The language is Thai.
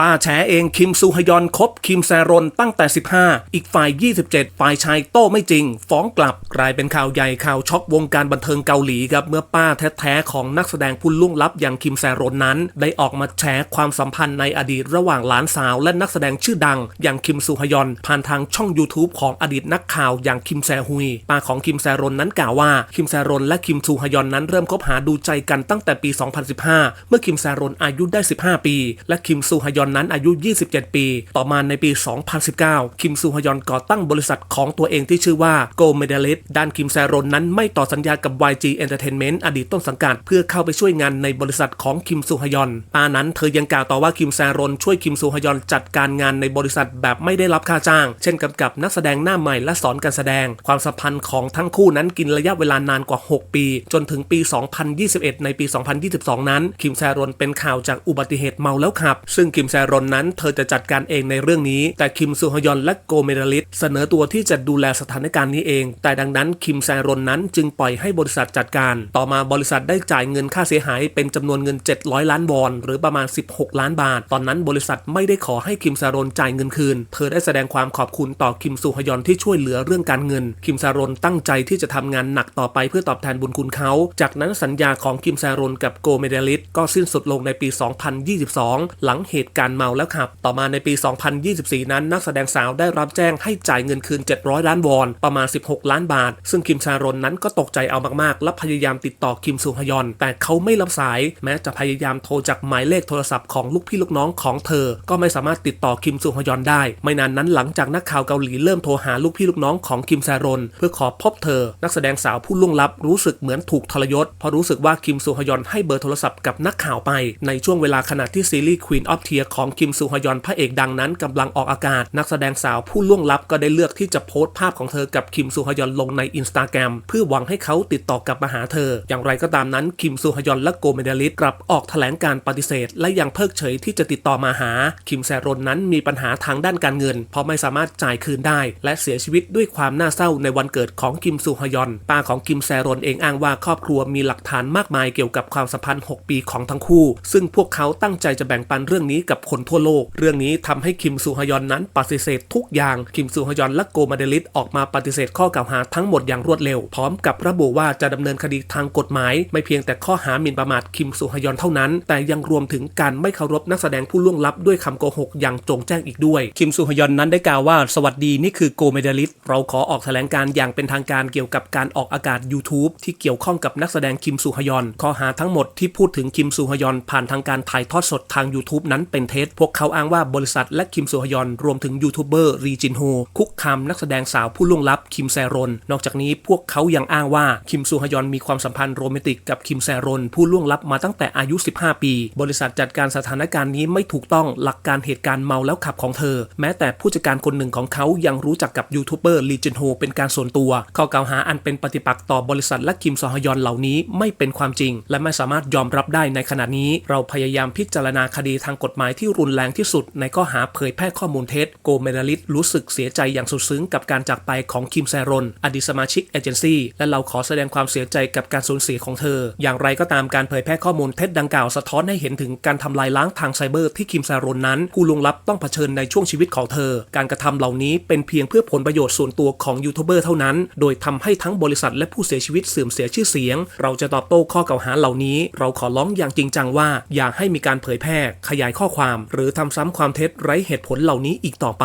ป้าแฉเองคิมซูฮยอนคบคิมแซรอนตั้งแต่ 15 อีกฝ่าย 27 ฝ่ายชายโต้ไม่จริง ฟ้องกลับกลายเป็นข่าวใหญ่ข่าวช็อกวงการบันเทิงเกาหลีครับ เมื่อป้าแท้ๆของนักแสดงผู้ล่วงลับอย่างคิมแซรอนนั้น ได้ออกมาแฉความสัมพันธ์ในอดีตระหว่างหลานสาว และนักแสดงชื่อดัง อย่างคิมซูฮยอนผ่านทางช่อง YouTube ของอดีตนักข่าวอย่างคิมแซฮุยป้าของคิมแซรอนนั้นกล่าวว่าคิมแซรอนและคิมซูฮยอนนั้นเริ่มคบหาดูใจกันตั้งแต่ปี 2015 เมื่อคิมแซรอนอายุได้ 15 ปี และคิมซูฮยอนนั้นอายุ 27 ปี ต่อมาในปี 2019 คิมซูฮยอนก่อตั้งบริษัทของตัวเองที่ชื่อว่า Go Medalist ด้านคิมแซรอนนั้นไม่ต่อสัญญากับ YG Entertainment อดีตต้นสังกัด เพื่อเข้าไปช่วยงานในบริษัทของคิมซูฮยอนปานั้นเธอยังกล่าวต่อว่าคิมแซรอนช่วยคิมซูฮยอนจัดการงานในบริษัทแบบไม่ได้รับค่าจ้าง เช่นกำกับนักแสดงหน้าใหม่และสอนการแสดง ความสัมพันธ์ของทั้งคู่นั้นกินระยะเวลานานกว่า 6 ปี จนถึงปี 2021 ในปี 2022 นั้น คิมแซรอนเป็นข่าวจากอุบัติเหตุเมาแล้วขับ ซึ่งคิมแซรอนนั้นเธอจะจัดการเองในเรื่องนี้ แต่คิมซูฮยอนและโกเมดาลิสเสนอตัวที่จะดูแลสถานการณ์นี้เอง แต่ดังนั้นคิมแซรอนนั้นจึงปล่อยให้บริษัทจัดการ ต่อมาบริษัทได้จ่ายเงินค่าเสียหายเป็นจำนวนเงิน 700 ล้านวอน หรือประมาณ 16 ล้านบาท ตอนนั้นบริษัทไม่ได้ขอให้คิมแซรอนจ่ายเงินคืน เธอได้แสดงความขอบคุณต่อคิมซูฮยอนที่ช่วยเหลือเรื่องการเงิน คิมแซรอนตั้งใจที่จะทำงานหนักต่อไปเพื่อตอบแทนบุญคุณเขา จากนั้นสัญญาของคิมแซรอนกับโกเมดาลิสก็สิ้นสุดลงในปี 2022 หลังเหตุการณ์เมาแล้วขับ ต่อมาในปี 2024 นั้น นักแสดงสาวได้รับแจ้งให้จ่ายเงินคืน 700 ล้านวอน ประมาณ 16 ล้านบาท ซึ่งคิมซารอนนั้นก็ตกใจเอามากๆ และพยายามติดต่อคิมซูฮยอน แต่เขาไม่รับสาย แม้จะพยายามโทรจากหมายเลขโทรศัพท์ของลูกพี่ลูกน้องของเธอ ก็ไม่สามารถติดต่อคิมซูฮยอนได้ ไม่นานนั้นหลังจากนักข่าวเกาหลีเริ่มโทรหาลูกพี่ลูกน้องของคิมซารอนเพื่อขอพบเธอ นักแสดงสาวผู้ล่วงลับรู้สึกเหมือนถูกทรยศเพราะรู้สึกว่าคิมซูฮยอนให้เบอร์โทรศัพท์กับนักข่าวไป ในช่วงเวลาขณะที่ซีรีส์ Queen of Tears ของคิมซูฮยอนพระเอกดังนั้นกำลังออกอากาศ นักแสดงสาวผู้ล่วงลับก็ได้เลือกที่จะโพสต์ภาพของเธอกับคิมซูฮยอนลงในอินสตาแกรมเพื่อหวังให้เขาติดต่อกลับมาหาเธอ อย่างไรก็ตามนั้นคิมซูฮยอนและโกเมเดลิสกลับออกแถลงการปฏิเสธ และยังเพิกเฉยที่จะติดต่อมาหา คิมแซรอนนั้นมีปัญหาทางด้านการเงิน เพราะไม่สามารถจ่ายคืนได้ และเสียชีวิตด้วยความน่าเศร้าในวันเกิดของคิมซูฮยอนป้าของคิมแซรอนเองอ้างว่าครอบครัวมีหลักฐานมากมายเกี่ยวกับความสัมพันธ์ 6 ปีของทั้งคู่ ซึ่งพวกเขาตั้งใจจะแบ่งปันเรื่องนี้กับคนทั่วโลก เรื่องนี้ทำให้คิมซูฮยอนนั้นปฏิเสธทุกอย่างคิมซูฮยอนและโกมาเดลิสออกมาปฏิเสธข้อกล่าวหาทั้งหมดอย่างรวดเร็ว พร้อมกับระบุว่าจะดำเนินคดีทางกฎหมาย ไม่เพียงแต่ข้อหาหมิ่นประมาทคิมซูฮยอนเท่านั้น แต่ยังรวมถึงการไม่เคารพนักแสดงผู้ล่วงลับด้วยคำโกหกอย่างจงแจ้งอีกด้วย คิมซูฮยอนนั้นได้กล่าวว่าสวัสดีนี่คือโกเมเดลิสเราขอออกแถลงการอย่างเป็นทางการเกี่ยวกับการออกอากาศ YouTube ที่เกี่ยวข้องกับนักแสดงคิมซูฮยอนข้อหาทั้งหมดที่พูดถึงคิมซูฮยอนผ่านทางการถ่ายทอดสดทาง YouTube นั้นเป็นเทจพวกเขาอ้างว่าบริษัทและคิมซูฮยอน รวมถึงยูทูบเบอร์รีจินโฮคุกคามนักแสดงสาวผู้ล่วงลับคิมแซรอนนอกจากนี้พวกเขายังอ้างว่าคิมซูฮยอนมีความสัมพันธ์โรแมนติกกับคิมแซรอนผู้ล่วงลับมาตั้งแต่อายุ 15 ปี บริษัทจัดการสถานการณ์นี้ไม่ถูกต้องหลักการเหตุการณ์เมาแล้วขับของเธอ แม้แต่ผู้จัดการคนหนึ่งของเขายังรู้จักกับยูทูบเบอร์ลีจินโฮเป็นการส่วนตัว ข้อกล่าวหาอันเป็นปฏิปักษ์ต่อบริษัทและคิมซอฮยอนเหล่านี้ไม่เป็นความจริง และไม่สามารถยอมรับได้ในขณะนี้ เราพยายามพิจารณาคดีทางกฎหมายที่รุนแรงที่สุดในข้อหาเผยแพร่ข้อมูลเท็จโกเมดาลิสรู้สึกเสียใจอย่างสุดซึ้งกับการจากไปของคิมแซรอนอดีตสมาชิกเอเจนซี่และเราขอแสดงความเสียใจกับการสูญเสียของเธอ อย่างไรก็ตามการเผยแพร่ข้อมูลเท็จดังกล่าวสะท้อนให้เห็นถึงการทำลายล้างทางไซเบอร์ที่คิมแซรอนนั้นผู้ลวงลับต้องเผชิญในช่วงชีวิตของเธอ การกระทำเหล่านี้เป็นเพียงเพื่อผลประโยชน์ส่วนตัวของยูทูบเบอร์เท่านั้น โดยทำให้ทั้งบริษัทและผู้เสียชีวิตเสื่อมเสียชื่อเสียง เราจะตอบโต้ข้อกล่าวหาเหล่านี้ เราขอร้องอย่างจริงจังว่าอย่าให้มีการเผยแพร่ขยายข้อความ หรือทำซ้ำความเท็จไร้เหตุผลเหล่านี้อีกต่อไป